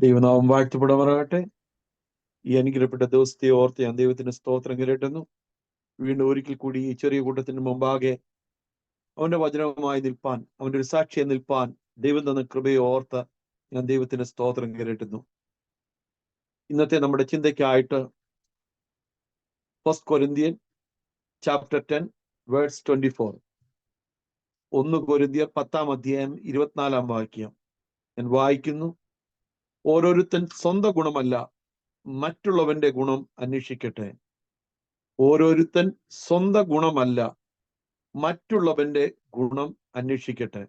ദൈവനാമം വാഴ്ത്തപ്പെടുമാറാകട്ടെ ഈ അനുഗ്രഹപ്പെട്ട ദിവസത്തെ ഓർത്ത് ഞാൻ ദൈവത്തിന്റെ സ്തോത്രം കിരട്ടുന്നു. വീണ്ടും ഒരിക്കൽ കൂടി ഈ ചെറിയ കൂട്ടത്തിന് മുമ്പാകെ അവന്റെ വചനവുമായി നിൽപ്പാൻ അവന്റെ ഒരു സാക്ഷിയെ നിൽപ്പാൻ ദൈവം തന്ന കൃപയെ ഓർത്ത് ഞാൻ ദൈവത്തിന്റെ സ്തോത്രം കിരട്ടുന്നു. ഇന്നത്തെ നമ്മുടെ ചിന്തയ്ക്കായിട്ട് first Corinthian chapter ten words twenty four ഒന്ന് കൊരിന്ത്യർ പത്താം അധ്യായം ഇരുപത്തിനാലാം വാക്യം. ഞാൻ വായിക്കുന്നു. ഓരോരുത്തൻ സ്വന്തം ഗുണമല്ല മറ്റുള്ളവന്റെ ഗുണം അന്വേഷിക്കട്ടെ. ഓരോരുത്തൻ സ്വന്തം ഗുണമല്ല മറ്റുള്ളവന്റെ ഗുണം അന്വേഷിക്കട്ടെ.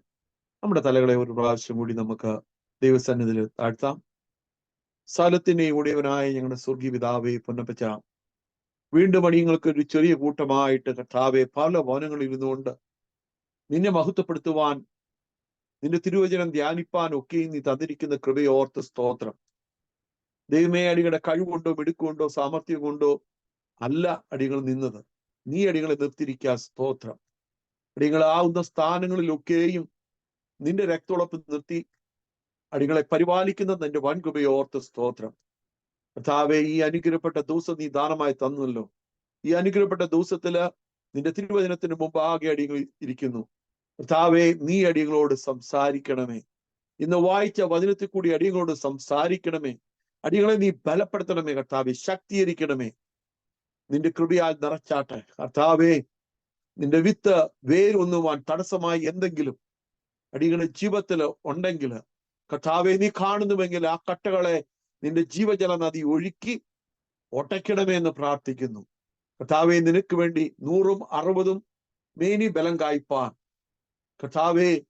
നമ്മുടെ തലകളെ ഒരു പ്രാവശ്യം കൂടി നമുക്ക് ദൈവസന്നിധിയിൽ താഴ്ത്താം. സ്ഥലത്തിന്റെയും ഉടയവനായ ഞങ്ങളുടെ സ്വർഗീയ പിതാവെ പൊന്നപ്പച്ച വീണ്ടും അണിയങ്ങൾക്ക് ഒരു ചെറിയ കൂട്ടമായിട്ട് കർത്താവെ പല ഭവനങ്ങളിൽ ഇരുന്നുകൊണ്ട് നിന്നെ മഹത്വപ്പെടുത്തുവാൻ നിന്റെ തിരുവചനം ധ്യാനിപ്പാൻ ഒക്കെയും നീ തന്നിരിക്കുന്ന കൃപയോർത്ത് സ്തോത്രം. ദൈവമേ അടികളുടെ കഴിവുകൊണ്ടോ മിടുക്കുകൊണ്ടോ സാമർഥ്യം കൊണ്ടോ അല്ല അടികൾ നിന്നത്. നീ അടികളെ നിർത്തിരിക്കാൻ സ്തോത്രം. അടികളാവുന്ന സ്ഥാനങ്ങളിലൊക്കെയും നിന്റെ രക്തോളപ്പ് നിർത്തി അടികളെ പരിപാലിക്കുന്ന നിന്റെ വൻകൃപയോർത്ത് സ്തോത്രം. കർത്താവെ ഈ അനുഗ്രഹപ്പെട്ട ദിവസം നീ ദാനമായി തന്നല്ലോ. ഈ അനുഗ്രഹപ്പെട്ട ദിവസത്തിൽ നിന്റെ തിരുവചനത്തിന് മുമ്പാകെ അടികൾ ഇരിക്കുന്നു. കർത്താവെ നീ അടികളോട് സംസാരിക്കണമേ. ഇന്ന് വായിച്ച വചനത്തിൽ കൂടി അടികളോട് സംസാരിക്കണമേ. അടികളെ നീ ബലപ്പെടുത്തണമേ കർത്താവെ ശക്തീകരിക്കണമേ. നിന്റെ കൃപയാൽ നിറച്ചാട്ടെ. കർത്താവെ നിന്റെ വിത്ത് വേരൊന്നുവാൻ തടസ്സമായി എന്തെങ്കിലും അടികളെ ജീവിതത്തിൽ ഉണ്ടെങ്കിൽ കർത്താവെ നീ കാണുന്നുവെങ്കിൽ ആ കട്ടകളെ നിന്റെ ജീവജല നദി ഒഴുക്കി ഒട്ടയ്ക്കണമേ എന്ന് പ്രാർത്ഥിക്കുന്നു. കർത്താവെ നിനക്ക് വേണ്ടി നൂറും അറുപതും മേനി ബലം കായ്പാൻ കർത്താവേ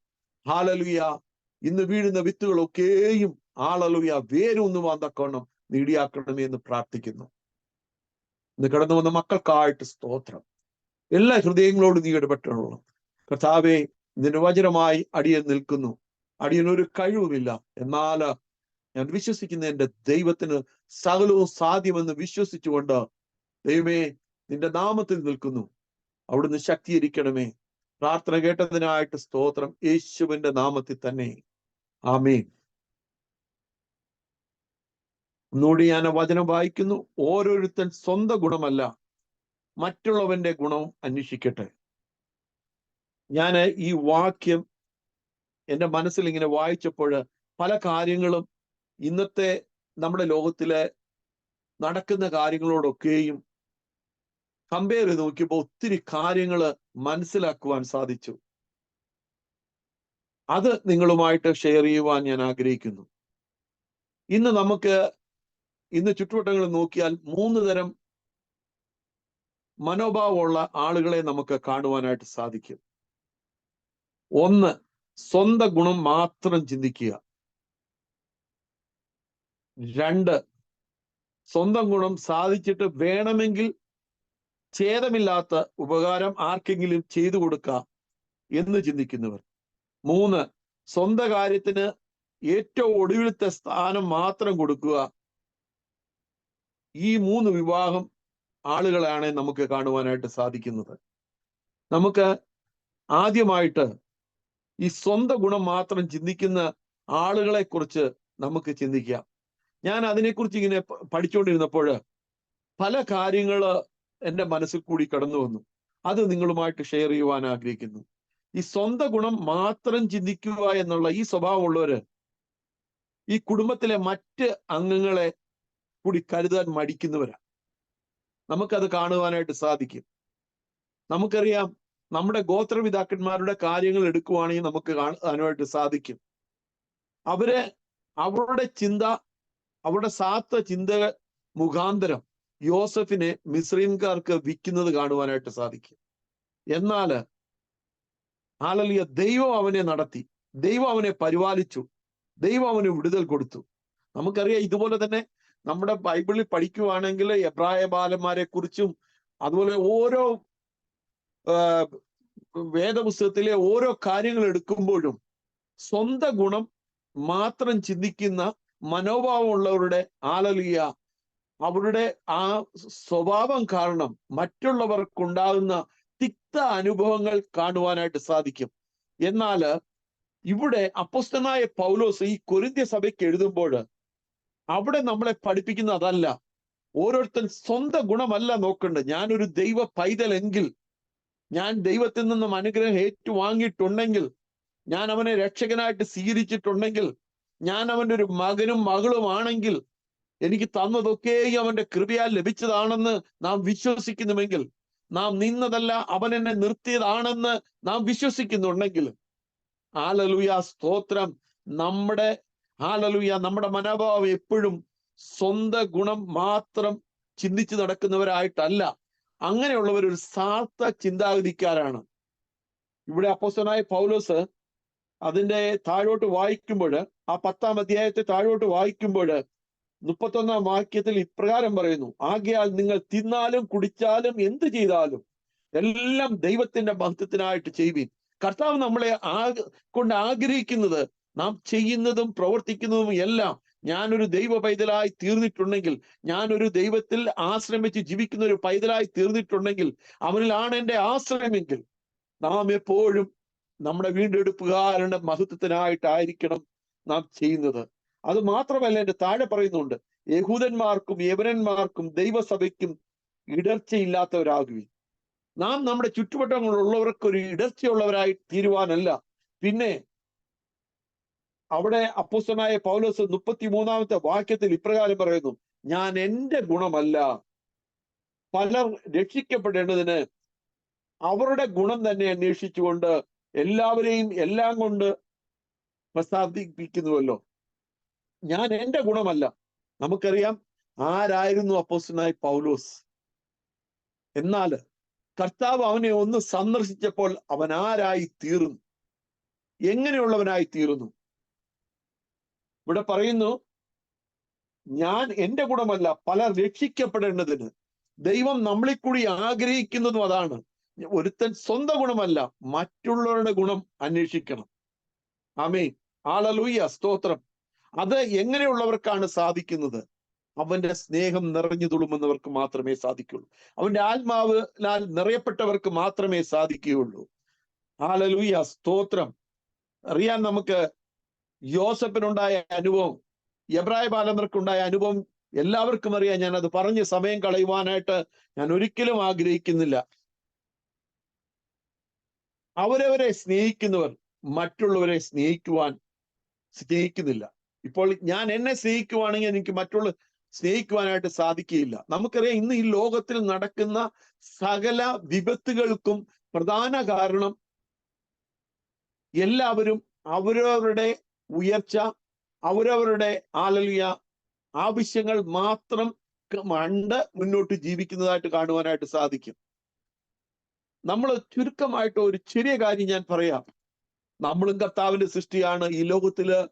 ഹാലലുയ. ഇന്ന് വീഴുന്ന വിത്തുകളൊക്കെയും ആളലുയ വേരൊന്നും തക്കവണ്ണം നീടിയാക്കണമേ എന്ന് പ്രാർത്ഥിക്കുന്നു. ഇന്ന് കടന്നു വന്ന മക്കൾക്കായിട്ട് സ്തോത്രം. എല്ലാ ഹൃദയങ്ങളോടും നീ ഇടപെട്ടുള്ളൂ കർത്താവെ വചനമായി അടിയൻ നിൽക്കുന്നു. അടിയനൊരു കഴിവുമില്ല. എന്നാൽ ഞാൻ വിശ്വസിക്കുന്ന എന്റെ ദൈവത്തിന് സകലവും സാധ്യമെന്ന് വിശ്വസിച്ചുകൊണ്ട് ദൈവമേ നിന്റെ നാമത്തിൽ നിൽക്കുന്നു. അവിടുന്ന് ശക്തീകരിക്കണമേ. പ്രാർത്ഥന കേട്ടതിനായിട്ട് സ്തോത്രം. യേശുവിന്റെ നാമത്തിൽ തന്നെ. ആമീൻ. ഒന്നുകൂടി ഞാൻ വചനം വായിക്കുന്നു. ഓരോരുത്തൻ സ്വന്തം ഗുണമല്ല മറ്റുള്ളവന്റെ ഗുണവും അന്വേഷിക്കട്ടെ. ഞാൻ ഈ വാക്യം എന്റെ മനസ്സിൽ ഇങ്ങനെ വായിച്ചപ്പോൾ പല കാര്യങ്ങളും ഇന്നത്തെ നമ്മുടെ ലോകത്തിലെ നടക്കുന്ന കാര്യങ്ങളോടൊക്കെയും കമ്പയർ ചെയ്ത് നോക്കിയപ്പോൾ ഒത്തിരി കാര്യങ്ങൾ മനസ്സിലാക്കുവാൻ സാധിച്ചു. അത് നിങ്ങളുമായിട്ട് ഷെയർ ചെയ്യുവാൻ ഞാൻ ആഗ്രഹിക്കുന്നു. ഇന്ന് നമുക്ക് ഇന്ന് ചുറ്റുവട്ടങ്ങൾ നോക്കിയാൽ മൂന്ന് തരം മനോഭാവമുള്ള ആളുകളെ നമുക്ക് കാണുവാനായിട്ട് സാധിക്കും. ഒന്ന് സ്വന്തം ഗുണം മാത്രം ചിന്തിക്കുക. രണ്ട് സ്വന്തം ഗുണം സാധിച്ചിട്ട് വേണമെങ്കിൽ ഛേദമില്ലാത്ത ഉപകാരം ആർക്കെങ്കിലും ചെയ്തു കൊടുക്കാം എന്ന് ചിന്തിക്കുന്നവർ. മൂന്ന് സ്വന്തം കാര്യത്തിന് ഏറ്റവും ഒടുവിലത്തെ സ്ഥാനം മാത്രം കൊടുക്കുക. ഈ മൂന്ന് വിവാഹം ആളുകളാണ് നമുക്ക് കാണുവാനായിട്ട് സാധിക്കുന്നത്. നമുക്ക് ആദ്യമായിട്ട് ഈ സ്വന്തം ഗുണം മാത്രം ചിന്തിക്കുന്ന ആളുകളെ കുറിച്ച് നമുക്ക് ചിന്തിക്കാം. ഞാൻ അതിനെക്കുറിച്ച് ഇങ്ങനെ പഠിച്ചുകൊണ്ടിരുന്നപ്പോൾ പല കാര്യങ്ങൾ എന്റെ മനസ്സിൽ കൂടി കടന്നു വന്നു. അത് നിങ്ങളുമായിട്ട് ഷെയർ ചെയ്യുവാൻ ആഗ്രഹിക്കുന്നു. ഈ സ്വന്തം ഗുണം മാത്രം ചിന്തിക്കുക എന്നുള്ള ഈ സ്വഭാവമുള്ളവര് ഈ കുടുംബത്തിലെ മറ്റ് അംഗങ്ങളെ കൂടി കരുതാൻ മടിക്കുന്നവരാ. നമുക്കത് കാണുവാനായിട്ട് സാധിക്കും. നമുക്കറിയാം നമ്മുടെ ഗോത്രപിതാക്കന്മാരുടെ കാര്യങ്ങൾ എടുക്കുവാണെങ്കിൽ നമുക്ക് കാണുവാനായിട്ട് സാധിക്കും. അവരെ അവരുടെ ചിന്ത അവരുടെ സാത്ത ചിന്ത മുഖാന്തരം യോസഫിനെ മിസ്രീംകാർക്ക് വിൽക്കുന്നത് കാണുവാനായിട്ട് സാധിക്കും. എന്നാൽ ആലലിയ ദൈവം അവനെ നടത്തി. ദൈവം അവനെ പരിപാലിച്ചു. ദൈവം അവന് വിടുതൽ കൊടുത്തു. നമുക്കറിയാം ഇതുപോലെ തന്നെ നമ്മുടെ ബൈബിളിൽ പഠിക്കുവാണെങ്കിൽ എബ്രായ ബാലന്മാരെ കുറിച്ചും അതുപോലെ ഓരോ വേദപുസ്തകത്തിലെ ഓരോ കാര്യങ്ങൾ എടുക്കുമ്പോഴും സ്വന്തം ഗുണം മാത്രം ചിന്തിക്കുന്ന മനോഭാവമുള്ളവരുടെ ആലലിയ അവരുടെ ആ സ്വഭാവം കാരണം മറ്റുള്ളവർക്കുണ്ടാകുന്ന തിക്ത അനുഭവങ്ങൾ കാണുവാനായിട്ട് സാധിക്കും. എന്നാൽ ഇവിടെ അപ്പസ്തനായ പൗലോസ് ഈ കൊരിന്ത്യ സഭയ്ക്ക് എഴുതുമ്പോൾ അവിടെ നമ്മളെ പഠിപ്പിക്കുന്ന അതല്ല. ഓരോരുത്തൻ സ്വന്തം ഗുണമല്ല നോക്കേണ്ടത്. ഞാനൊരു ദൈവ പൈതലെങ്കിൽ ഞാൻ ദൈവത്തിൽ നിന്നും അനുഗ്രഹം ഏറ്റുവാങ്ങിയിട്ടുണ്ടെങ്കിൽ ഞാൻ അവനെ രക്ഷകനായിട്ട് സ്വീകരിച്ചിട്ടുണ്ടെങ്കിൽ ഞാൻ അവന്റെ ഒരു മകനും മകളുമാണെങ്കിൽ എനിക്ക് തന്നതൊക്കെയും അവന്റെ കൃപയാൽ ലഭിച്ചതാണെന്ന് നാം വിശ്വസിക്കുന്നുവെങ്കിൽ നാം നിന്നതല്ല അവൻ എന്നെ നിർത്തിയതാണെന്ന് നാം വിശ്വസിക്കുന്നുണ്ടെങ്കിൽ. ആലലുയ സ്തോത്രം. നമ്മുടെ ആലലുയ നമ്മുടെ മനോഭാവം എപ്പോഴും സ്വന്ത ഗുണം മാത്രം ചിന്തിച്ചു നടക്കുന്നവരായിട്ടല്ല. അങ്ങനെയുള്ളവർ ഒരു സാർത്ഥ ചിന്താഗതിക്കാരാണ്. ഇവിടെ അപ്പോസനായ പൗലോസ് അതിന്റെ താഴോട്ട് വായിക്കുമ്പോൾ ആ പത്താം അധ്യായത്തെ താഴോട്ട് വായിക്കുമ്പോൾ മുപ്പത്തൊന്നാം വാക്യത്തിൽ ഇപ്രകാരം പറയുന്നു. ആകയാൽ നിങ്ങൾ തിന്നാലും കുടിച്ചാലും എന്ത് ചെയ്താലും എല്ലാം ദൈവത്തിന്റെ മഹത്വത്തിനായിട്ട് ചെയ്യുവിൻ. കർത്താവ് നമ്മളെ ആ കൊണ്ട് ആഗ്രഹിക്കുന്നത് നാം ചെയ്യുന്നതും പ്രവർത്തിക്കുന്നതും എല്ലാം ഞാനൊരു ദൈവ പൈതലായി തീർന്നിട്ടുണ്ടെങ്കിൽ ഞാനൊരു ദൈവത്തിൽ ആശ്രമിച്ച് ജീവിക്കുന്ന ഒരു പൈതലായി തീർന്നിട്ടുണ്ടെങ്കിൽ അവനിലാണ് എന്റെ ആശ്രയമെങ്കിൽ നാം എപ്പോഴും നമ്മുടെ വീണ്ടെടുപ്പുകാരുടെ മഹത്വത്തിനായിട്ടായിരിക്കണം നാം ചെയ്യുന്നത്. അത് മാത്രമല്ല എന്റെ താഴെ പറയുന്നുണ്ട് യഹൂദന്മാർക്കും യവനന്മാർക്കും ദൈവസഭയ്ക്കും ഇടർച്ചയില്ലാത്തവരാകുവിൻ. നാം നമ്മുടെ ചുറ്റുവട്ടങ്ങളുള്ളവർക്ക് ഒരു ഇടർച്ചയുള്ളവരായി തീരുവാനല്ല. പിന്നെ അവിടെ അപ്പോസ്തനായ പൗലോസ് മുപ്പത്തി മൂന്നാമത്തെ വാക്യത്തിൽ ഇപ്രകാരം പറയുന്നു ഞാൻ എന്റെ ഗുണമല്ല. പലർ രക്ഷിക്കപ്പെടേണ്ടതിന് അവരുടെ ഗുണം തന്നെ അന്വേഷിച്ചുകൊണ്ട് എല്ലാവരെയും എല്ലാം കൊണ്ട് പ്രസാദിപ്പിക്കുന്നുവല്ലോ. ഞാൻ എന്റെ ഗുണമല്ല. നമുക്കറിയാം ആരായിരുന്നു അപ്പോസ്റ്റനായി പൗലോസ്? എന്നാൽ കർത്താവ് അവനെ ഒന്ന് സന്ദർശിച്ചപ്പോൾ അവൻ ആരായി തീർന്നു? എങ്ങനെയുള്ളവനായി തീർന്നു? ഇവിടെ പറയുന്നു ഞാൻ എന്റെ ഗുണമല്ല പല രക്ഷിക്കപ്പെടേണ്ടതിന്. ദൈവം നമ്മളിൽ കൂടി ആഗ്രഹിക്കുന്നതും അതാണ്. ഒരുത്തൻ സ്വന്തം ഗുണമല്ല മറ്റുള്ളവരുടെ ഗുണം അന്വേഷിക്കണം. ആമേ ആളലൂയ സ്തോത്രം. അത് എങ്ങനെയുള്ളവർക്കാണ് സാധിക്കുന്നത്? അവന്റെ സ്നേഹം നിറഞ്ഞു തുളുമെന്നവർക്ക് മാത്രമേ സാധിക്കുള്ളൂ. അവന്റെ ആത്മാവിനാൽ നിറയപ്പെട്ടവർക്ക് മാത്രമേ സാധിക്കുകയുള്ളൂ. ആലലൂയ സ്തോത്രം. അറിയാൻ നമുക്ക് യോസഫിനുണ്ടായ അനുഭവം എബ്രായ ബാലന്മാർക്കുണ്ടായ അനുഭവം എല്ലാവർക്കും അറിയാം. ഞാൻ അത് പറഞ്ഞ് സമയം കളയുവാനായിട്ട് ഞാൻ ഒരിക്കലും ആഗ്രഹിക്കുന്നില്ല. അവരവരെ സ്നേഹിക്കുന്നവർ മറ്റുള്ളവരെ സ്നേഹിക്കുവാൻ സ്നേഹിക്കുന്നില്ല. ഇപ്പോൾ ഞാൻ എന്നെ സ്നേഹിക്കുവാണെങ്കിൽ എനിക്ക് മറ്റുള്ള സ്നേഹിക്കുവാനായിട്ട് സാധിക്കുകയില്ല. നമുക്കറിയാം ഇന്ന് ഈ ലോകത്തിൽ നടക്കുന്ന സകല വിപത്തുകൾക്കും പ്രധാന കാരണം എല്ലാവരും അവരവരുടെ ഉയർച്ച അവരവരുടെ ആലലിയ ആവശ്യങ്ങൾ മാത്രം കണ്ട് മുന്നോട്ട് ജീവിക്കുന്നതായിട്ട് കാണുവാനായിട്ട് സാധിക്കും. നമ്മൾ ചുരുക്കമായിട്ട് ഒരു ചെറിയ കാര്യം ഞാൻ പറയാം. നമ്മളും കർത്താവിന്റെ സൃഷ്ടിയാണ്. ഈ ലോകത്തിൽ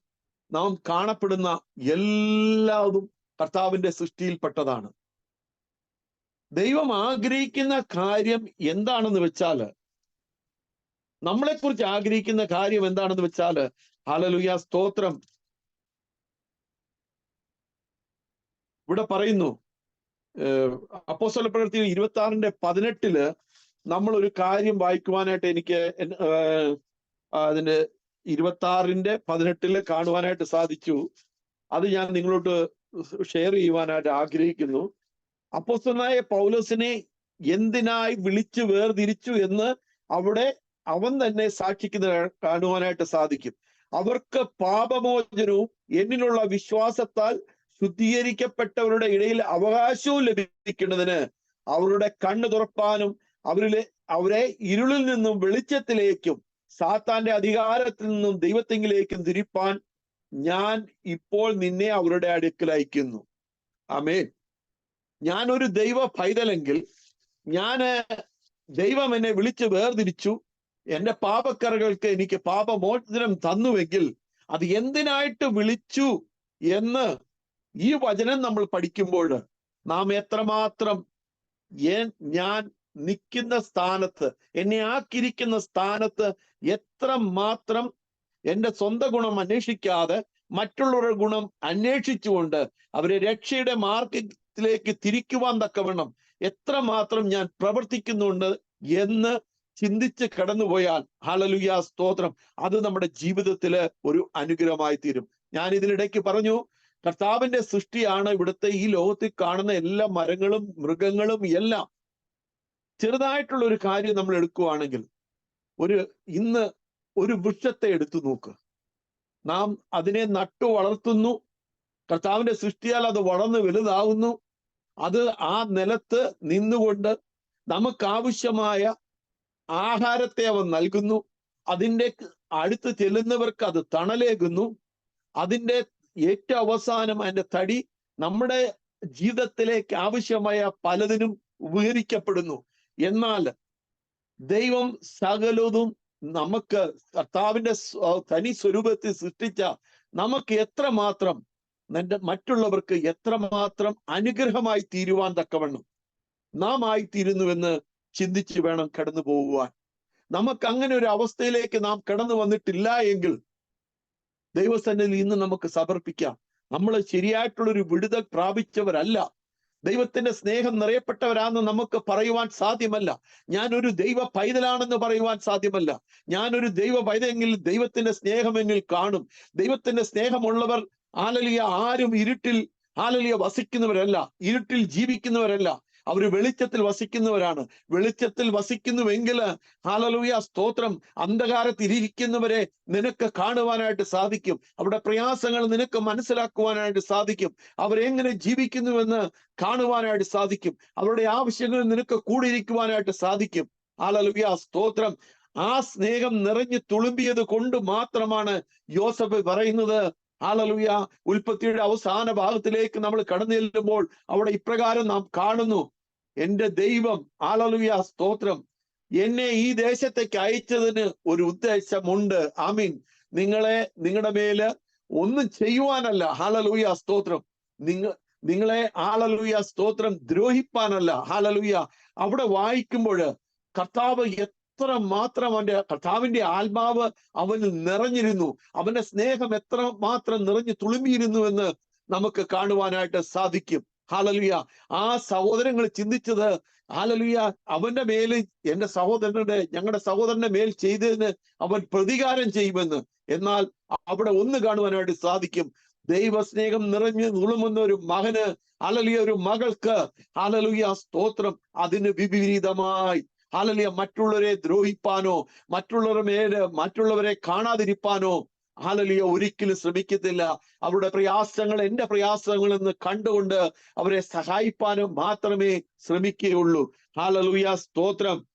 നാം കാണപ്പെടുന്ന എല്ലാതും കർത്താവിന്റെ സൃഷ്ടിയിൽപ്പെട്ടതാണ്. ദൈവം ആഗ്രഹിക്കുന്ന കാര്യം എന്താണെന്ന് വെച്ചാൽ നമ്മളെക്കുറിച്ച് ആഗ്രഹിക്കുന്ന കാര്യം എന്താണെന്ന് വെച്ചാൽ ഹാലലുയ സ്തോത്രം. ഇവിടെ പറയുന്നു അപ്പോസ്വല പ്രവർത്തി ഇരുപത്തി ആറിന്റെ പതിനെട്ടിൽ നമ്മൾ ഒരു കാര്യം വായിക്കുവാനായിട്ട് എനിക്ക് അതിന്റെ ഇരുപത്തി ആറിന്റെ പതിനെട്ടിൽ കാണുവാനായിട്ട് സാധിച്ചു. അത് ഞാൻ നിങ്ങളോട് ഷെയർ ചെയ്യുവാനായിട്ട് ആഗ്രഹിക്കുന്നു. അപ്പോസ്തലനായ പൗലോസിനെ എന്തിനായി വിളിച്ചു വേർതിരിച്ചു എന്ന് അവിടെ അവൻ തന്നെ സാക്ഷിക്കുന്ന കാണുവാനായിട്ട് സാധിക്കും. അവർക്ക് പാപമോചനവും എന്നിലുള്ള വിശ്വാസത്താൽ ശുദ്ധീകരിക്കപ്പെട്ടവരുടെ ഇടയിൽ അവകാശവും ലഭിക്കുന്നതിന് അവരുടെ കണ്ണു തുറപ്പാനും അവരിലെ അവരെ ഇരുളിൽ നിന്നും വെളിച്ചത്തിലേക്കും സാത്താന്റെ അധികാരത്തിൽ നിന്നും ദൈവത്തെങ്കിലേക്കും തിരിപ്പാൻ ഞാൻ ഇപ്പോൾ നിന്നെ അവരുടെ അടുക്കൽ അയക്കുന്നു. ആമേ ഞാൻ ഒരു ദൈവ പൈതലെങ്കിൽ ഞാൻ ദൈവം എന്നെ വിളിച്ച് വേർതിരിച്ചു. എന്റെ പാപക്കറകൾക്ക് എനിക്ക് പാപമോചനം തന്നുവെങ്കിൽ അത് എന്തിനായിട്ട് വിളിച്ചു എന്ന് ഈ വചനം നമ്മൾ പഠിക്കുമ്പോൾ നാം എത്രമാത്രം ഞാൻ നിൽക്കുന്ന സ്ഥാനത്ത് എന്നെ ആക്കിയിരിക്കുന്ന സ്ഥാനത്ത് എത്ര മാത്രം എന്റെ സ്വന്തം ഗുണം അന്വേഷിക്കാതെ മറ്റുള്ളവരുടെ ഗുണം അന്വേഷിച്ചുകൊണ്ട് അവരെ രക്ഷയുടെ മാർഗത്തിലേക്ക് തിരിക്കുവാൻ തക്കവണ്ണം എത്ര മാത്രം ഞാൻ പ്രവർത്തിക്കുന്നുണ്ട് എന്ന് ചിന്തിച്ച് കടന്നുപോയാൽ ഹലലുയ സ്തോത്രം. അത് നമ്മുടെ ജീവിതത്തിൽ ഒരു അനുഗ്രഹമായി തീരും. ഞാൻ ഇതിനിടയ്ക്ക് പറഞ്ഞു കർത്താവിന്റെ സൃഷ്ടിയാണ് ഇവിടുത്തെ ഈ ലോകത്തിൽ കാണുന്ന എല്ലാ മരങ്ങളും മൃഗങ്ങളും എല്ലാം ചെറുതായിട്ടുള്ള ഒരു കാര്യം നമ്മൾ എടുക്കുകയാണെങ്കിൽ ഒരു ഇന്ന് ഒരു വൃക്ഷത്തെ എടുത്തു നോക്ക്. നാം അതിനെ നട്ടു വളർത്തുന്നു. കർത്താവിന്റെ സൃഷ്ടിയാൽ അത് വളർന്ന് വലുതാവുന്നു. അത് ആ നിലത്ത് നിന്നുകൊണ്ട് നമുക്ക് ആവശ്യമായ ആഹാരത്തെ അവൻ നൽകുന്നു. അതിന്റെ അടുത്ത് ചെല്ലുന്നവർക്ക് അത് തണലേകുന്നു. അതിന്റെ ഏറ്റവും അവസാനം അതിന്റെ തടി നമ്മുടെ ജീവിതത്തിലേക്ക് ആവശ്യമായ പലതിനും ഉപകരിക്കപ്പെടുന്നു. എന്നാൽ ദൈവം സകലതും നമുക്ക് കർത്താവിന്റെ തനി സ്വരൂപത്തിൽ സൃഷ്ടിച്ച നമുക്ക് എത്രമാത്രം നിന്റെ മറ്റുള്ളവർക്ക് എത്രമാത്രം അനുഗ്രഹമായി തീരുവാൻ തക്കവണ്ണം നാം ആയിത്തീരുന്നുവെന്ന് ചിന്തിച്ചു വേണം കടന്നു പോകുവാൻ. നമുക്ക് അങ്ങനെ ഒരു അവസ്ഥയിലേക്ക് നാം കടന്നു വന്നിട്ടില്ല എങ്കിൽ ദൈവസന്നിധിയിൽ ഇന്ന് നമുക്ക് സമർപ്പിക്കാം. നമ്മൾ ശരിയായിട്ടുള്ളൊരു വിടുതൽ പ്രാപിച്ചവരല്ല. ദൈവത്തിന്റെ സ്നേഹം നിറയപ്പെട്ടവരാണെന്ന് നമുക്ക് പറയുവാൻ സാധ്യമല്ല. ഞാൻ ഒരു ദൈവ പൈതലാണെന്ന് പറയുവാൻ സാധ്യമല്ല. ഞാൻ ഒരു ദൈവ പൈതലെങ്കിൽ ദൈവത്തിന്റെ സ്നേഹം എന്നിൽ കാണും. ദൈവത്തിന്റെ സ്നേഹമുള്ളവർ ആലലിയ ആരും ഇരുട്ടിൽ ആലലിയ വസിക്കുന്നവരല്ല ഇരുട്ടിൽ ജീവിക്കുന്നവരല്ല. അവർ വെളിച്ചത്തിൽ വസിക്കുന്നവരാണ്. വെളിച്ചത്തിൽ വസിക്കുന്നുവെങ്കിൽ ഹാലലൂയ സ്തോത്രം അന്ധകാരത്തിൽ ഇരിക്കുന്നവരെ നിനക്ക് കാണുവാനായിട്ട് സാധിക്കും. അവരുടെ പ്രയാസങ്ങൾ നിനക്ക് മനസ്സിലാക്കുവാനായിട്ട് സാധിക്കും. അവരെങ്ങനെ ജീവിക്കുന്നുവെന്ന് കാണുവാനായിട്ട് സാധിക്കും. അവരുടെ ആവശ്യങ്ങൾ നിനക്ക് കൂടിയിരിക്കുവാനായിട്ട് സാധിക്കും. ഹാലലൂയ സ്തോത്രം. ആ സ്നേഹം നിറഞ്ഞു തുളുമ്പിയത് കൊണ്ട് മാത്രമാണ് യോസഫ് പറയുന്നത് ആളലുയ ഉൽപ്പത്തിയുടെ അവസാന ഭാഗത്തിലേക്ക് നമ്മൾ കടന്നു ചെല്ലുമ്പോൾ അവിടെ ഇപ്രകാരം നാം കാണുന്നു. എന്റെ ദൈവം ഹാലലൂയ സ്തോത്രം. എന്നെ ഈ ദേശത്തേക്ക് അയച്ചതിന് ഒരു ഉദ്ദേശമുണ്ട്. ആമീൻ. നിങ്ങളെ നിങ്ങളുടെ മേൽ ഒന്നും ചെയ്യുവാനല്ല. ഹാലലൂയ സ്തോത്രം. നിങ്ങൾ നിങ്ങളെ ആളലൂയ സ്തോത്രം ദ്രോഹിപ്പാനല്ല. ഹാലലൂയ അവിടെ വായിക്കുമ്പോൾ കർത്താവ് എത്ര മാത്രം അവന്റെ കർത്താവിന്റെ ആത്മാവ് അവനിൽ നിറഞ്ഞിരുന്നു. അവന്റെ സ്നേഹം എത്ര മാത്രം നിറഞ്ഞു തുളുമ്പിയിരുന്നു എന്ന് നമുക്ക് കാണുവാനായിട്ട് സാധിക്കും. ഹാലലുയ. ആ സഹോദരങ്ങൾ ചിന്തിച്ചത് ഹാലലുയ അവന്റെ മേൽ എന്റെ സഹോദരന്റെ ഞങ്ങളുടെ സഹോദരന്റെ മേൽ ചെയ്തതിന് അവൻ പ്രതികാരം ചെയ്യുമെന്ന്. എന്നാൽ അവിടെ ഒന്ന് കാണുവാനായിട്ട് സാധിക്കും. ദൈവസ്നേഹം നിറഞ്ഞു നുളുമെന്ന ഒരു മകന് അലലിയ ഒരു മകൾക്ക് അലലിയ സ്തോത്രം. അതിന് വിപരീതമായി അലലിയ മറ്റുള്ളവരെ ദ്രോഹിപ്പാനോ മറ്റുള്ളവരെ മറ്റുള്ളവരെ കാണാതിരിപ്പാനോ ഹാലലിയ ഒരിക്കലും ശ്രമിക്കത്തില്ല. അവരുടെ പ്രയാസങ്ങൾ എന്റെ പ്രയാസങ്ങൾ എന്ന് കണ്ടുകൊണ്ട് അവരെ സഹായിപ്പാനും മാത്രമേ ശ്രമിക്കുകയുള്ളൂ. ഹാലലുയ സ്തോത്രം.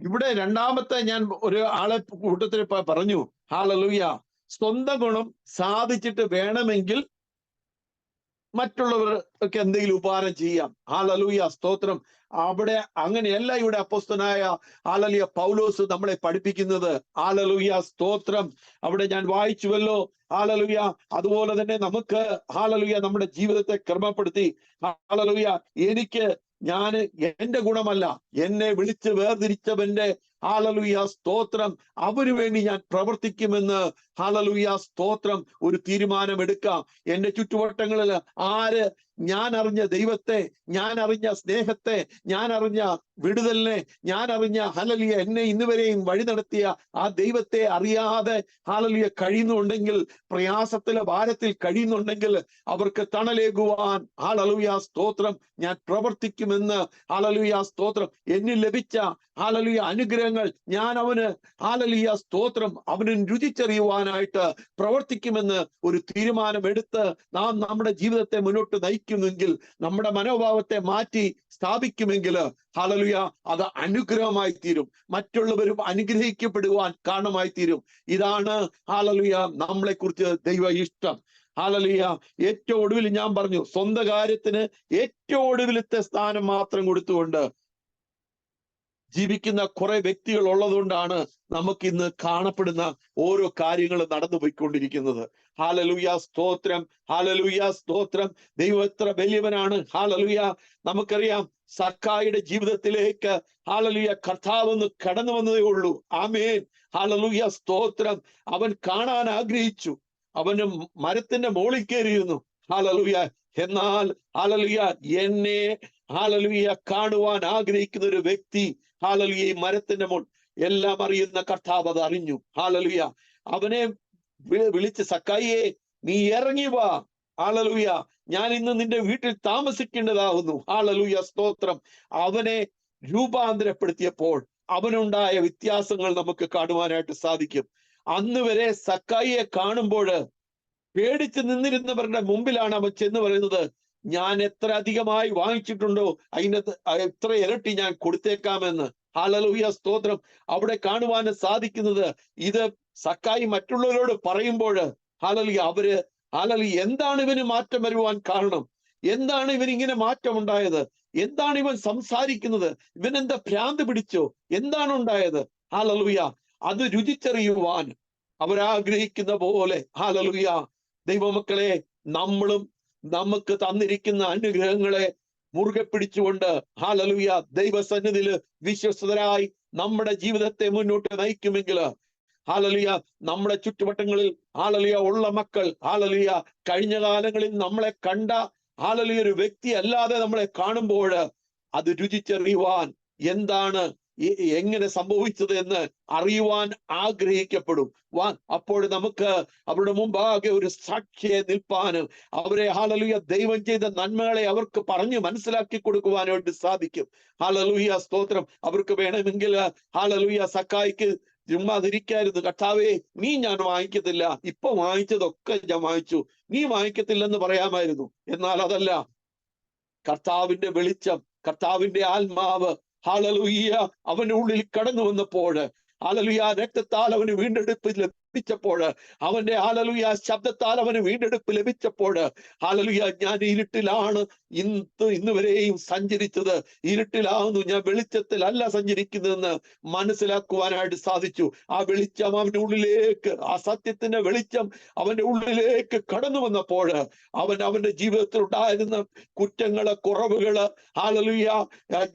ഇവിടെ രണ്ടാമത്തെ ഞാൻ ഒരു ആളെ കൂട്ടത്തിൽ പറഞ്ഞു. ഹാലലുയ സ്വന്തം ഗുണം സാധിച്ചിട്ട് വേണമെങ്കിൽ മറ്റുള്ളവർക്ക് എന്തെങ്കിലും ഉപകാരം ചെയ്യാം. ഹാലലൂയ സ്തോത്രം. അവിടെ അങ്ങനെയല്ല ഇവിടെ അപ്പോസ്തനായ ആലലിയ പൗലോസ് നമ്മളെ പഠിപ്പിക്കുന്നത്. ആലലൂയ സ്തോത്രം. അവിടെ ഞാൻ വായിച്ചുവല്ലോ. ഹാലലുയ അതുപോലെ തന്നെ നമുക്ക് ഹാലലുയ നമ്മുടെ ജീവിതത്തെ ക്രമപ്പെടുത്തി. ഹാലലുയ എനിക്ക് ഞാൻ എന്റെ ഗുണമല്ല. എന്നെ വിളിച്ച് വേർതിരിച്ചവന്റെ ഹാലലുയ സ്തോത്രം. അവന് വേണ്ടി ഞാൻ പ്രവർത്തിക്കുമെന്ന് ഹാലലുയ സ്തോത്രം. ഒരു തീരുമാനമെടുക്കാം എന്റെ ചുറ്റുവട്ടങ്ങളിൽ ആര് ഞാൻ അറിഞ്ഞ ദൈവത്തെ ഞാൻ അറിഞ്ഞ സ്നേഹത്തെ ഞാൻ അറിഞ്ഞ വിടുതലിനെ ഞാൻ അറിഞ്ഞ ഹലലിയ എന്നെ ഇന്നുവരെയും വഴി നടത്തിയ ആ ദൈവത്തെ അറിയാതെ ഹാലലിയ കഴിയുന്നുണ്ടെങ്കിൽ പ്രയാസത്തിലെ ഭാരത്തിൽ കഴിയുന്നുണ്ടെങ്കിൽ അവർക്ക് തണലേകുവാൻ ഹാലലുയ സ്തോത്രം ഞാൻ പ്രവർത്തിക്കുമെന്ന് ഹാലലുയ സ്തോത്രം എന്നിൽ ലഭിച്ച ഹാലലിയ അനുഗ്രഹങ്ങൾ ഞാൻ അവന് ഹാലലിയ സ്തോത്രം അവന് രുചിച്ചറിയുവാനായിട്ട് പ്രവർത്തിക്കുമെന്ന് ഒരു തീരുമാനമെടുത്ത് നാം നമ്മുടെ ജീവിതത്തെ മുന്നോട്ട് നയിക്കുന്നെങ്കിൽ നമ്മുടെ മനോഭാവത്തെ മാറ്റി സ്ഥാപിക്കുമെങ്കിൽ ഹാലലുയ അത് അനുഗ്രഹമായി തീരും. മറ്റുള്ളവരും അനുഗ്രഹിക്കപ്പെടുവാൻ കാരണമായി തീരും. ഇതാണ് ഹാലലുയ നമ്മളെ കുറിച്ച് ദൈവ ഇഷ്ടം. ഹാലലിയ ഏറ്റവും ഒടുവിൽ ഞാൻ പറഞ്ഞു സ്വന്ത കാര്യത്തിന് ഏറ്റവും ഒടുവിലത്തെ സ്ഥാനം മാത്രം കൊടുത്തുകൊണ്ട് ജീവിക്കുന്ന കുറെ വ്യക്തികൾ ഉള്ളതുകൊണ്ടാണ് നമുക്ക് ഇന്ന് കാണപ്പെടുന്ന ഓരോ കാര്യങ്ങളും നടന്നു പോയിക്കൊണ്ടിരിക്കുന്നത് ഹാലലുയ സ്തോത്രം. ഹാലലുയ സ്തോത്രം. ദൈവം എത്ര വലിയവനാണ് ഹാലലുയ. നമുക്കറിയാം സക്കായുടെ ജീവിതത്തിലേക്ക് ഹാലലുയ കർത്താവെന്ന് കടന്നു വന്നതേ ഉള്ളൂ. ആമേൻ. ഹാലലുയ സ്തോത്രം. അവൻ കാണാൻ ആഗ്രഹിച്ചു. അവന് മരത്തിന്റെ മോളിൽ കയറിയിരുന്നു. ഹാലലുയ. എന്നാൽ ഹാലലുയ എന്നെ ഹാലലുയ കാണുവാൻ ആഗ്രഹിക്കുന്ന ഒരു വ്യക്തി ഹാലലുയ മരത്തിന്റെ മോൾ എല്ലാം അറിയുന്ന കർത്താവ് അത് അറിഞ്ഞു. ഹാലലുയ. അവനെ വിളിച്ച് സക്കായിയെ നീ ഇറങ്ങി വാ. ആളലൂയ ഞാൻ ഇന്ന് നിന്റെ വീട്ടിൽ താമസിക്കേണ്ടതാകുന്നു ആളലൂയ സ്തോത്രം. അവനെ രൂപാന്തരപ്പെടുത്തിയപ്പോൾ അവനുണ്ടായ വ്യത്യാസങ്ങൾ നമുക്ക് കാണുവാനായിട്ട് സാധിക്കും. അന്ന് വരെ സക്കായിയെ കാണുമ്പോൾ പേടിച്ച് നിന്നിരുന്നവരുടെ മുമ്പിലാണ് അവൻ ചെന്ന് പറയുന്നത് ഞാൻ എത്ര അധികമായി വാങ്ങിച്ചിട്ടുണ്ടോ? അതിന്റെ എത്ര ഇരട്ടി ഞാൻ കൊടുത്തേക്കാമെന്ന്. ഹാലലൂയ സ്തോത്രം. അവിടെ കാണുവാൻ സാധിക്കുന്നത് ഇത് സക്കായി മറ്റുള്ളവരോട് പറയുമ്പോൾ ഹാലലി അവർ ഹാലലി എന്താണ് ഇവന് മാറ്റം വരുവാൻ കാരണം? എന്താണ് ഇവൻ ഇങ്ങനെ മാറ്റം ഉണ്ടായത് എന്താണ് ഇവൻ സംസാരിക്കുന്നത്? ഇവൻ എന്താ ഭ്രാന്ത് പിടിച്ചോ? എന്താണ് ഉണ്ടായത്? ഹാലലൂയ അത് രുചിച്ചറിയുവാൻ അവരാഗ്രഹിക്കുന്ന പോലെ ഹാലലൂയ ദൈവമക്കളെ നമ്മളും നമുക്ക് തന്നിരിക്കുന്ന അനുഗ്രഹങ്ങളെ മുറുകെ പിടിച്ചുകൊണ്ട് ഹാലലുയ ദൈവസന്നിധിയിൽ വിശ്വസ്തരായി നമ്മുടെ ജീവിതത്തെ മുന്നോട്ട് നയിക്കുമെങ്കിൽ ഹാലലിയ നമ്മുടെ ചുറ്റുവട്ടങ്ങളിൽ ഹാലലിയ ഉള്ള മക്കൾ ഹാലലിയ കഴിഞ്ഞ കാലങ്ങളിൽ നമ്മളെ കണ്ട ഹാലലിയ ഒരു വ്യക്തി അല്ലാതെ നമ്മളെ കാണുമ്പോൾ അത് രുചിച്ചറിയുവാൻ എന്താണ് എങ്ങനെ സംഭവിച്ചത് എന്ന് അറിയുവാൻ ആഗ്രഹിക്കപ്പെടും. വാ അപ്പോൾ നമുക്ക് അവരുടെ മുമ്പാകെ ഒരു സാക്ഷിയെ നിൽപ്പാനും അവരെ ഹാലലുയ ദൈവം ചെയ്ത നന്മകളെ അവർക്ക് പറഞ്ഞു മനസ്സിലാക്കി കൊടുക്കുവാനായിട്ട് സാധിക്കും. ഹാലലുയ സ്തോത്രം. അവർക്ക് വേണമെങ്കിൽ ഹാലലുയ സക്കായിക്ക് ചുമ്മാതിരിക്കായിരുന്നു കർത്താവേ നീ ഞാൻ വാങ്ങിക്കത്തില്ല. ഇപ്പൊ വാങ്ങിച്ചതൊക്കെ ഞാൻ വാങ്ങിച്ചു. നീ വാങ്ങിക്കത്തില്ലെന്ന് പറയാമായിരുന്നു. എന്നാൽ അതല്ല കർത്താവിന്റെ വെളിച്ചം കർത്താവിന്റെ ആത്മാവ് ഹാലലുയ്യ അവന്റെ ഉള്ളിൽ കടന്നു വന്നപ്പോൾ ഹാലലുയ രക്തത്താൽ അവന് വീണ്ടെടുപ്പ് ലഭിച്ചപ്പോൾ അവന്റെ ഹാലലുയ ശബ്ദത്താൽ അവന് വീണ്ടെടുപ്പ് ലഭിച്ചപ്പോൾ ഹാലലുയ ഞാൻ ഇരുട്ടിലാണ് ഇന്ന് ഇന്ന് വരെയും സഞ്ചരിച്ചത് ഇരുട്ടിലാവുന്നു. ഞാൻ വെളിച്ചത്തിൽ അല്ല സഞ്ചരിക്കുന്നതെന്ന് മനസ്സിലാക്കുവാനായിട്ട് സാധിച്ചു. ആ വെളിച്ചം അവന്റെ ഉള്ളിലേക്ക് ആ സത്യത്തിന്റെ വെളിച്ചം അവന്റെ ഉള്ളിലേക്ക് കടന്നു വന്നപ്പോൾ അവൻ അവന്റെ ജീവിതത്തിൽ ഉണ്ടായിരുന്ന കുറ്റങ്ങൾ കുറവുകൾ ഹാലലിയ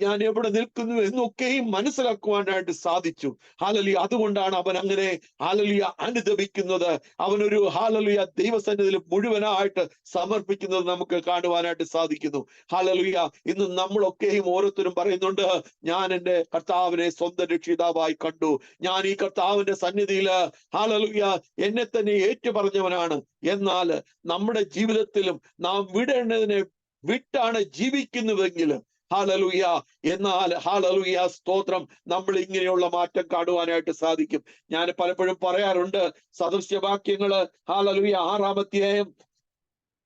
ഞാൻ എവിടെ നിൽക്കുന്നു എന്നൊക്കെയും മനസ്സിലാക്കുവാനായിട്ട് സാധിച്ചു. ഹാലലിയ അതുകൊണ്ടാണ് അവൻ അങ്ങനെ ഹാലലിയ അനുദപിക്കുന്നത്. അവനൊരു ഹാലലിയ ദൈവസന്നിധിയിൽ മുഴുവനായിട്ട് സമർപ്പിക്കുന്നത് നമുക്ക് കാണുവാനായിട്ട് സാധിക്കുന്നു ഹാലലിയ ഇന്ന് നമ്മളൊക്കെയും ഓരോരുത്തരും പറയുന്നുണ്ട് ഞാൻ എന്റെ കർത്താവിനെ സ്വന്തം രക്ഷിതാവായി കണ്ടു. ഞാൻ ഈ കർത്താവിന്റെ സന്നിധിയിൽ ഹാലലുയ എന്നെ തന്നെ ഏറ്റു പറഞ്ഞവനാണ് എന്നാൽ നമ്മുടെ ജീവിതത്തിലും നാം വിടേണ്ടതിനെ വിട്ടാണ് ജീവിക്കുന്നുവെങ്കിൽ ഹാലലുയ എന്നാൽ ഹാലലുയ സ്തോത്രം. നമ്മൾ ഇങ്ങനെയുള്ള മാറ്റം കാണുവാനായിട്ട് സാധിക്കും. ഞാൻ പലപ്പോഴും പറയാറുണ്ട് സദൃശ്യവാക്യങ്ങൾ ഹാലലുയ ആറാമധ്യായം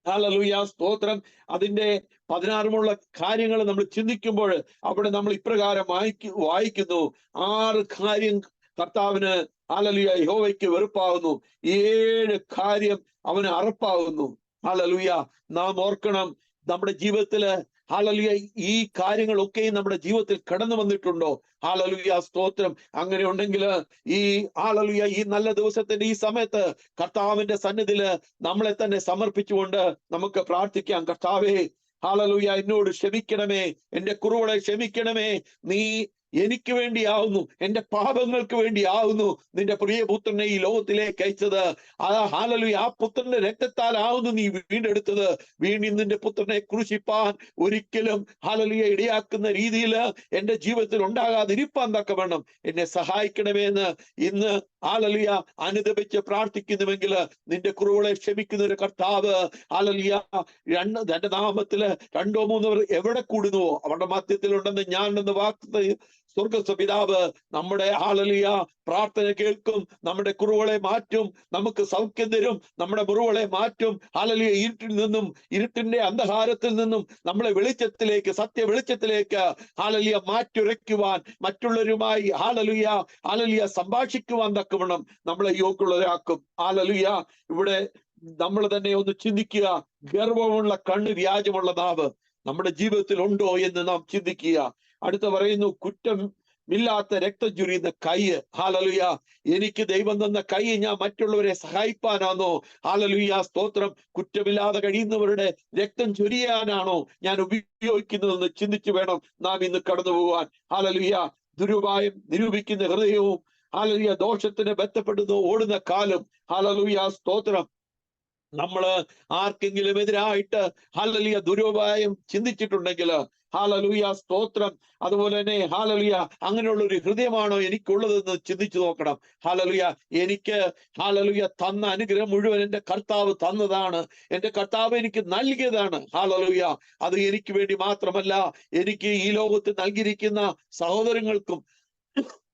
ഹാലലുയ സ്തോത്രം. അതിന്റെ പതിനാറുമുള്ള കാര്യങ്ങൾ നമ്മൾ ചിന്തിക്കുമ്പോൾ അവിടെ നമ്മൾ ഇപ്രകാരം വായിക്കു വായിക്കുന്നു. ആറ് കാര്യം കർത്താവിന് ഹാലലുയ യഹോവയ്ക്ക് വെറുപ്പാകുന്നു ഏഴ് കാര്യം അവന് അറപ്പാകുന്നു ഹാലലുയ നാം ഓർക്കണം നമ്മുടെ ജീവിതത്തിൽ ഹാലലുയ ഈ കാര്യങ്ങളൊക്കെയും നമ്മുടെ ജീവിതത്തിൽ കടന്നു വന്നിട്ടുണ്ടോ? ഹാലലുയ സ്തോത്രം. അങ്ങനെ ഉണ്ടെങ്കിൽ ഈ ഹാലലുയ ഈ നല്ല ദിവസത്തിന്റെ ഈ സമയത്ത് കർത്താവിന്റെ സന്നിധിയിൽ നമ്മളെ തന്നെ സമർപ്പിച്ചുകൊണ്ട് നമുക്ക് പ്രാർത്ഥിക്കാം. കർത്താവേ ഹാലലുയ എന്നോട് ക്ഷമിക്കണമേ. എന്റെ കുറവുകളെ ക്ഷമിക്കണമേ. നീ എനിക്ക് വേണ്ടിയാവുന്നു. എന്റെ പാപങ്ങൾക്ക് വേണ്ടിയാവുന്നു. നിന്റെ പ്രിയപുത്രനെ ഈ ലോകത്തിലേക്ക് അയച്ചത്. ആ ഹാലലു ആ പുത്രന്റെ രക്തത്താലാവുന്നു നീ വീണ്ടെടുത്തത്. വീണ്ടും നിന്റെ പുത്രനെ ക്രൂശിപ്പാൻ ഒരിക്കലും ഹാലലിയെ ഇടയാക്കുന്ന രീതിയിൽ എന്റെ ജീവിതത്തിൽ ഉണ്ടാകാതിരിപ്പാൻ തക്ക വേണം എന്നെ സഹായിക്കണമേ എന്ന് ഇന്ന് ആലലിയ അനുദപിച്ച് പ്രാർത്ഥിക്കുന്നുവെങ്കിൽ നിന്റെ കുറവുകളെ ക്ഷമിക്കുന്ന ഒരു കർത്താവ് ആലലിയ രണ്ട് തന്റെ നാമത്തിൽ രണ്ടോ മൂന്നോ എവിടെ കൂടുന്നുവോ? അവരുടെ മധ്യത്തിലുണ്ടെന്ന് ഞാൻ എന്ന് വാക്ക് സ്വർഗസ്വ പിതാവ് നമ്മുടെ ആളലിയ പ്രാർത്ഥന കേൾക്കും നമ്മുടെ കുറവുകളെ മാറ്റും നമുക്ക് സൗഖ്യം തരും നമ്മുടെ മുറിവുകളെ മാറ്റും. ആലലിയ ഇരുട്ടിൽ നിന്നും ഇരുട്ടിന്റെ അന്ധകാരത്തിൽ നിന്നും നമ്മളെ വെളിച്ചത്തിലേക്ക് സത്യ വെളിച്ചത്തിലേക്ക് ആലലിയ മാറ്റുരയ്ക്കുവാൻ മറ്റുള്ളവരുമായി ആലലിയ ആലലിയ സംഭാഷിക്കുവാൻ തക്കവണ്ണം നമ്മളെ യോഗ്യുള്ളവരാക്കും ആലലിയ ഇവിടെ നമ്മൾ തന്നെ ഒന്ന് ചിന്തിക്കുക. ഗർവമുള്ള കണ്ണ് വ്യാജമുള്ള നാവ് നമ്മുടെ ജീവിതത്തിൽ ഉണ്ടോ എന്ന് നാം ചിന്തിക്കുക. അടുത്ത പറയുന്നു കുറ്റം ഇല്ലാത്ത രക്തം ചുരിയുന്ന കൈ. ഹാലലുയ എനിക്ക് ദൈവം തന്ന കൈ ഞാൻ മറ്റുള്ളവരെ സഹായിപ്പാനാണോ? ഹാലലുയ സ്തോത്രം. കുറ്റമില്ലാതെ കഴിയുന്നവരുടെ രക്തം ചൊരിയാനാണോ ഞാൻ ഉപയോഗിക്കുന്നതെന്ന് ചിന്തിച്ചു വേണം നാം ഇന്ന് കടന്നു പോകാൻ ഹാലലുയ ദുരുപായം നിരൂപിക്കുന്ന ഹൃദയവും ഹാലലുയ ദോഷത്തിന് ബന്ധപ്പെടുന്നു ഓടുന്ന കാലം. ഹാലലുയ സ്തോത്രം. നമ്മൾ ആർക്കെങ്കിലും എതിരായിട്ട് ഹാലലിയ ദുരുപായം ചിന്തിച്ചിട്ടുണ്ടെങ്കിൽ ഹാലലുയ സ്തോത്രം. അതുപോലെ തന്നെ ഹാലലുയ അങ്ങനെയുള്ള ഒരു ഹൃദയമാണോ എനിക്കുള്ളതെന്ന് ചിന്തിച്ചു നോക്കണം. ഹാലലുയ എനിക്ക് ഹാലലുയ തന്ന അനുഗ്രഹം മുഴുവൻ എന്റെ കർത്താവ് തന്നതാണ്. എന്റെ കർത്താവ് എനിക്ക് നൽകിയതാണ്. ഹാലലുയ അത് എനിക്ക് വേണ്ടി മാത്രമല്ല എനിക്ക് ഈ ലോകത്ത് നൽകിയിരിക്കുന്ന സഹോദരങ്ങൾക്കും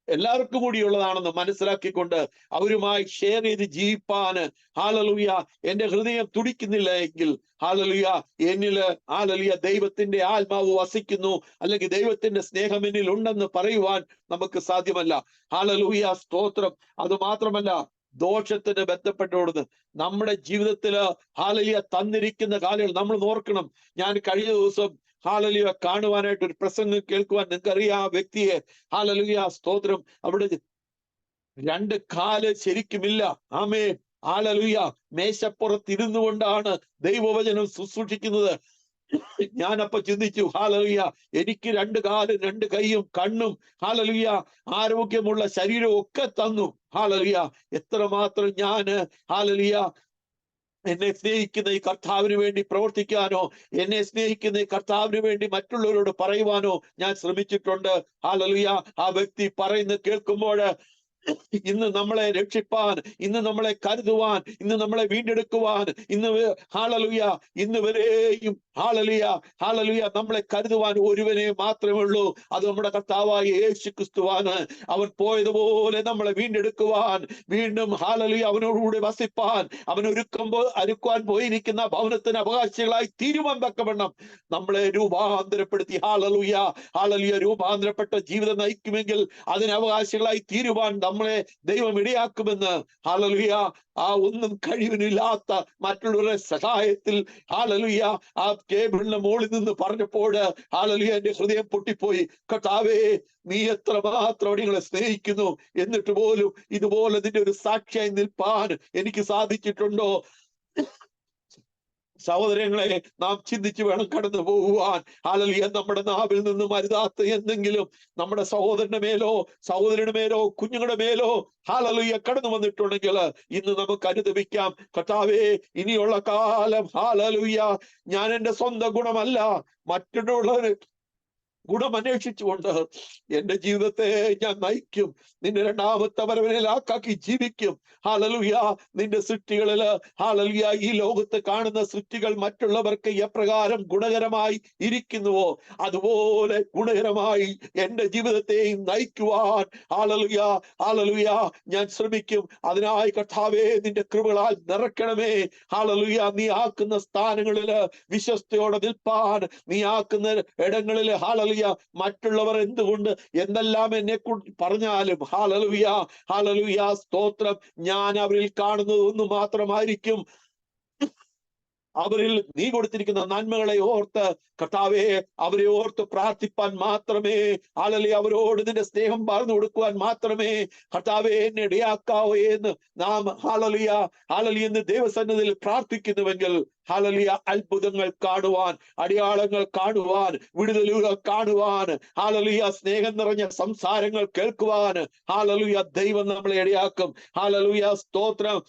എല്ലാവർക്കും കൂടിയുള്ളതാണെന്ന് മനസ്സിലാക്കിക്കൊണ്ട് അവരുമായി ഷെയർ ചെയ്ത് ജീവിപ്പാന് ഹാലലുയ എന്റെ ഹൃദയം തുടിക്കുന്നില്ല എങ്കിൽ ഹാലലുയ എന്നിൽ ഹാലലുയ ദൈവത്തിന്റെ ആത്മാവ് വസിക്കുന്നു. അല്ലെങ്കിൽ ദൈവത്തിന്റെ സ്നേഹം എന്നിൽ ഉണ്ടെന്ന് പറയുവാൻ നമുക്ക് സാധ്യമല്ല. ഹാലലുയ സ്തോത്രം. അത് മാത്രമല്ല ദോഷത്തിന് ബന്ധപ്പെട്ടോടുന്ന് നമ്മുടെ ജീവിതത്തിൽ ഹാലലിയ തന്നിരിക്കുന്ന കാലങ്ങൾ നമ്മൾ ഓർക്കണം. ഞാൻ കഴിഞ്ഞ ദിവസം ഹാലലിയ കാണുവാനായിട്ട് ഒരു പ്രസംഗം കേൾക്കുവാൻ നിങ്ങൾക്കറിയാം. ആ വ്യക്തിയെ ഹാലലിയ സ്തോത്രം. അവിടെ രണ്ട് കാൽ ശരിക്കുമില്ല. ആമേ ഹാലലുയ. മേശപ്പുറത്തിരുന്നു കൊണ്ടാണ് ദൈവവചനം ശുശ്രൂഷിക്കുന്നത്. ഞാനപ്പൊ ചിന്തിച്ചു ഹാലലുയ എനിക്ക് രണ്ട് കാലും രണ്ട് കൈയും കണ്ണും ഹാലലുയ ആരോഗ്യമുള്ള ശരീരവും ഒക്കെ തന്നു. ഹാലലിയ എത്രമാത്രം ഞാൻ ഹാലലിയ എന്നെ സ്നേഹിക്കുന്ന ഈ കർത്താവിന് വേണ്ടി പ്രവർത്തിക്കാനോ എന്നെ സ്നേഹിക്കുന്ന ഈ കർത്താവിന് വേണ്ടി മറ്റുള്ളവരോട് പറയുവാനോ ഞാൻ ശ്രമിച്ചിട്ടുണ്ട്. ഹാലലുയ ആ വ്യക്തി പറയുന്നത് കേൾക്കുമ്പോൾ ഇന്ന് നമ്മളെ രക്ഷിപ്പാൻ ഇന്ന് നമ്മളെ കരുതുവാൻ ഇന്ന് നമ്മളെ വീണ്ടെടുക്കുവാൻ ഇന്ന് ഹാളലുയ ഇന്ന് വരെയും ഹാളലിയ ഹാളലിയ നമ്മളെ കരുതുവാൻ ഒരുവനെ മാത്രമേ ഉള്ളൂ. അത് നമ്മുടെ കർത്താവായ യേശു ക്രിസ്തുവാണ് അവൻ പോയതുപോലെ നമ്മളെ വീണ്ടെടുക്കുവാൻ വീണ്ടും ഹാളലിയ അവനോടുകൂടി വസിപ്പാൻ അവൻ ഒരുക്കുമ്പോൾ ഒരുക്കുവാൻ പോയിരിക്കുന്ന ഭവനത്തിന് അവകാശികളായി തീരുമാൻ തക്കവണ്ണം നമ്മളെ രൂപാന്തരപ്പെടുത്തി. ഹാളലുയ ഹാളലിയ രൂപാന്തരപ്പെട്ട ജീവിതം നയിക്കുമെങ്കിൽ അതിന് അവകാശികളായി തീരുവാൻ നമ്മളെ ദൈവം ഇടയാക്കുമെന്ന് ഹാളലുയ ആ ഒന്നും കഴിവിനില്ലാത്ത മറ്റുള്ളവരുടെ സഹായത്തിൽ ഹാളലുയ ആ കേബിളിന്റെ മുകളിൽ നിന്ന് പറഞ്ഞപ്പോൾ ആളലിയ എന്റെ ഹൃദയം പൊട്ടിപ്പോയി. കർത്താവേ നീ എത്ര മാത്രം നിങ്ങളെ സ്നേഹിക്കുന്നു? എന്നിട്ട് പോലും ഇതുപോലെ നിന്റെ ഒരു സാക്ഷിയായി നിൽപ്പാൻ എനിക്ക് സാധിച്ചിട്ടുണ്ടോ? സഹോദരങ്ങളെ നാം ചിന്തിച്ചു വേണം കടന്നു പോകുവാൻ അലലിയ നമ്മുടെ നാവിൽ നിന്ന് മരുതാത്ത എന്തെങ്കിലും നമ്മുടെ സഹോദരന്റെ മേലോ സഹോദരന്റെ മേലോ കുഞ്ഞുങ്ങളുടെ മേലോ ഹാലലുയ കടന്നു വന്നിട്ടുണ്ടെങ്കിൽ ഇന്ന് നമുക്ക് അനുദപിക്കാം. കർത്താവേ ഇനിയുള്ള കാലം ഹാലലുയ ഞാൻ എന്റെ സ്വന്തം ഗുണമല്ല മറ്റുള്ളവർ ഗുണം അന്വേഷിച്ചുകൊണ്ട് എന്റെ ജീവിതത്തെ ഞാൻ നയിക്കും. നിന്റെ രണ്ടാമത്തെ വരവിലാക്കാക്കി ജീവിക്കും. ഹാലലുയ നിന്റെ സൃഷ്ടികളിൽ ഹാലലുയ ഈ ലോകത്ത് കാണുന്ന സൃഷ്ടികൾ മറ്റുള്ളവർക്ക് എപ്രകാരം ഗുണകരമായി ഇരിക്കുന്നുവോ? അതുപോലെ ഗുണകരമായി എന്റെ ജീവിതത്തെയും നയിക്കുവാൻ. ഹാലലുയ ഹാലലുയ ഞാൻ ശ്രമിക്കും. അതിനായി കർത്താവേ നിന്റെ കൃപകളാൽ നിറക്കണമേ ഹാലലുയ നീ ആക്കുന്ന സ്ഥാനങ്ങളിൽ വിശ്വസ്തയോടെ നിൽപ്പാൻ. നീ ആക്കുന്ന ഇടങ്ങളിൽ ഇടങ്ങളിൽ ഹാലലുയ മറ്റുള്ളവർ എന്തുകൊണ്ട് എന്തെല്ലാം എന്നെ പറഞ്ഞാലും ഹാലലുയ ഹാലലുയ സ്തോത്രം. ഞാൻ അവരിൽ കാണുന്നത് ഒന്ന് മാത്രമായിരിക്കും. അവരിൽ നീ കൊടുത്തിരിക്കുന്ന നന്മകളെ ഓർത്ത് കർത്താവെ അവരെ ഓർത്ത് പ്രാർത്ഥിപ്പാൻ മാത്രമേ ആളല്ലേ അവരോട് നിന്റെ സ്നേഹം പറഞ്ഞു കൊടുക്കുവാൻ മാത്രമേ കർത്താവെ എന്നെ ഇടയാക്കാവോ എന്ന് നാം ഹാലലിയ ഹാളലി എന്ന് ദൈവസന്നിധിയിൽ പ്രാർത്ഥിക്കുന്നുവെങ്കിൽ ഹാലലിയ അത്ഭുതങ്ങൾ കാണുവാൻ അടയാളങ്ങൾ കാണുവാൻ വിടുതലുകൾ കാണുവാൻ ഹാലലിയ സ്നേഹം നിറഞ്ഞ സംസാരങ്ങൾ കേൾക്കുവാൻ ഹാലലുയ ദൈവം നമ്മളെ ഇടയാക്കും. ഹാലലുയ സ്തോത്രം.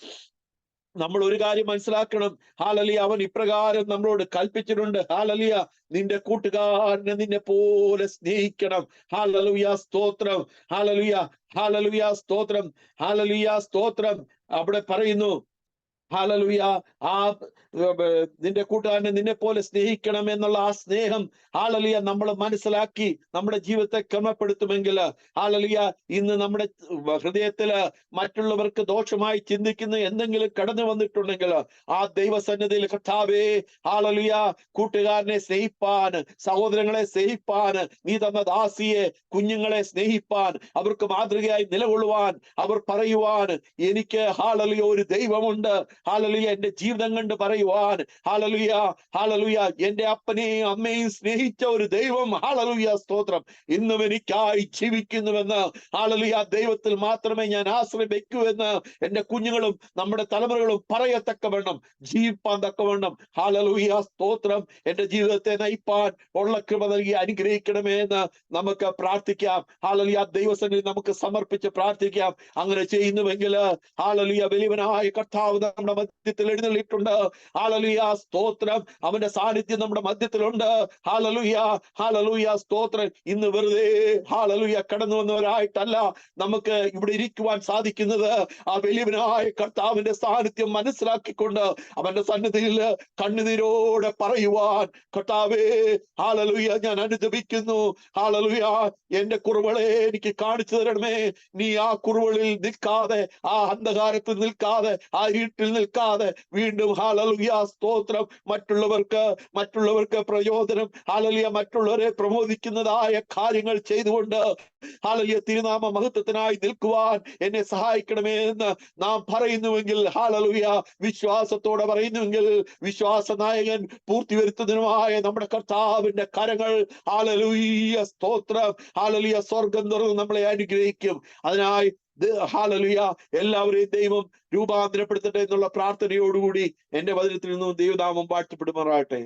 നമ്മൾ ഒരു കാര്യം മനസ്സിലാക്കണം. ഹാലലിയ അവൻ ഇപ്രകാരം നമ്മളോട് കൽപ്പിച്ചിട്ടുണ്ട്. ഹാലലിയ നിന്റെ കൂട്ടുകാരനെ നിന്നെ പോലെ സ്നേഹിക്കണം. ഹാലലുയ സ്തോത്രം. ഹാലലുയ ഹാലലുയ സ്തോത്രം. ഹാലലുയ സ്തോത്രം. അവിടെ പറയുന്നു ഹാലലുയ. ആ നിന്റെ കൂട്ടുകാരനെ നിന്നെ പോലെ സ്നേഹിക്കണം എന്നുള്ള ആ സ്നേഹം ഹാലലിയ നമ്മൾ മനസ്സിലാക്കി നമ്മുടെ ജീവിതത്തെ ക്രമപ്പെടുത്തുമെങ്കിൽ ഹാലലിയ ഇന്ന് നമ്മുടെ ഹൃദയത്തിൽ മറ്റുള്ളവർക്ക് ദോഷമായി ചിന്തിക്കുന്ന എന്തെങ്കിലും കടന്നു വന്നിട്ടുണ്ടെങ്കിൽ ആ ദൈവസന്നിധിയിൽ കർത്താവേ ഹാലലിയ കൂട്ടുകാരനെ സ്നേഹിപ്പാൻ സഹോദരങ്ങളെ സ്നേഹിപ്പാൻ നീ തന്ന ദാസിയെ കുഞ്ഞുങ്ങളെ സ്നേഹിപ്പാൻ അവർക്ക് മാതൃകയായി നിലകൊള്ളുവാൻ അവർ പറയുവാൻ എനിക്ക് ഹാലലിയ ഒരു ദൈവമുണ്ട്. ഹാലലിയ എന്റെ ജീവിതം കണ്ട് പറയുവാൻ. ഹാലലുയ ഹാലലുയ എന്റെ അപ്പനെയും അമ്മയും സ്നേഹിച്ച ഒരു ദൈവം. ഹാലലുയ സ്തോത്രം. ഇന്നും എനിക്കായി ജീവിക്കുന്നുവെന്ന്. ഹാലലുയ ദൈവത്തിൽ മാത്രമേ ഞാൻ ആശ്രയം വെക്കൂ എന്ന് എന്റെ കുഞ്ഞുങ്ങളും നമ്മുടെ തലമുറകളും പറയത്തക്കവണ്ണം ജീവിപ്പാൻ തക്കവണ്ണം. ഹാലലുയ സ്തോത്രം. എന്റെ ജീവിതത്തെ നയിപ്പാൻ ഉള്ള കൃപ നൽകി അനുഗ്രഹിക്കണമേ എന്ന് നമുക്ക് പ്രാർത്ഥിക്കാം. ഹാലലിയ ദൈവസന്നിധി നമുക്ക് സമർപ്പിച്ച് പ്രാർത്ഥിക്കാം. അങ്ങനെ ചെയ്യുന്നുവെങ്കിൽ ഹാലലിയ വലിയവനായ കർത്താവ് നമ്മുടെ മധ്യത്തിൽ എഴുന്നള്ളിയിട്ടുണ്ട്. ഹാലലുയ സ്തോത്രം. അവന്റെ സാന്നിധ്യം നമ്മുടെ മധ്യത്തിലുണ്ട്. ഹാലലുയ ഹാലലുയ സ്തോത്രം. ഇന്ന് വെറുതെ ഹാലലുയ കടന്നു വന്നവരായിട്ടല്ല നമുക്ക് ഇവിടെ ഇരിക്കുവാൻ സാധിക്കുന്നത്. ആ വലിയവനായ കർത്താവിന്റെ സാന്നിധ്യം മനസ്സിലാക്കിക്കൊണ്ട് അവന്റെ സന്നിധിയിൽ കണ്ണുനീരോടെ പറയുവാൻ കർത്താവേ ഹാലലുയ ഞാൻ അനുദപിക്കുന്നു ഹാലലുയ എന്റെ കുറവുകളെ എനിക്ക് കാണിച്ചു തരണമേ. നീ ആ കുറവുകളിൽ നിൽക്കാതെ ആ അന്ധകാരത്തിൽ നിൽക്കാതെ ആ ഇരുട്ടിൽ നിൽക്കാതെ വീണ്ടും ഹാലലുയ സ്തോത്രം. മറ്റുള്ളവർക്ക് മറ്റുള്ളവർക്ക് പ്രയോജനം. ഹാലലിയ മറ്റുള്ളവരെ പ്രമോദിക്കുന്നതായ കാര്യങ്ങൾ ചെയ്തുകൊണ്ട് ഹാലലിയ തിരുനാമ മഹത്വത്തിനായി നിൽക്കുവാൻ എന്നെ സഹായിക്കണമേ എന്ന് നാം പറയുന്നുവെങ്കിൽ ഹാലലുയ വിശ്വാസത്തോടെ പറയുന്നുവെങ്കിൽ വിശ്വാസ നായകൻ പൂർത്തി വരുത്തുന്നതിനുമായ നമ്മുടെ കർത്താവിന്റെ കരങ്ങൾ ഹാലലുയ സ്തോത്രം. ഹാലലിയ സ്വർഗം നമ്മളെ അനുഗ്രഹിക്കും. അതിനായി ഹാലലുയ. എല്ലാവരെയും ദൈവം രൂപാന്തരപ്പെടുത്തട്ടെ എന്നുള്ള പ്രാർത്ഥനയോടുകൂടി എന്റെ വചനത്തിൽ നിന്നും ദൈവനാമം വാഴ്ത്തപ്പെടുമാറാകട്ടെ.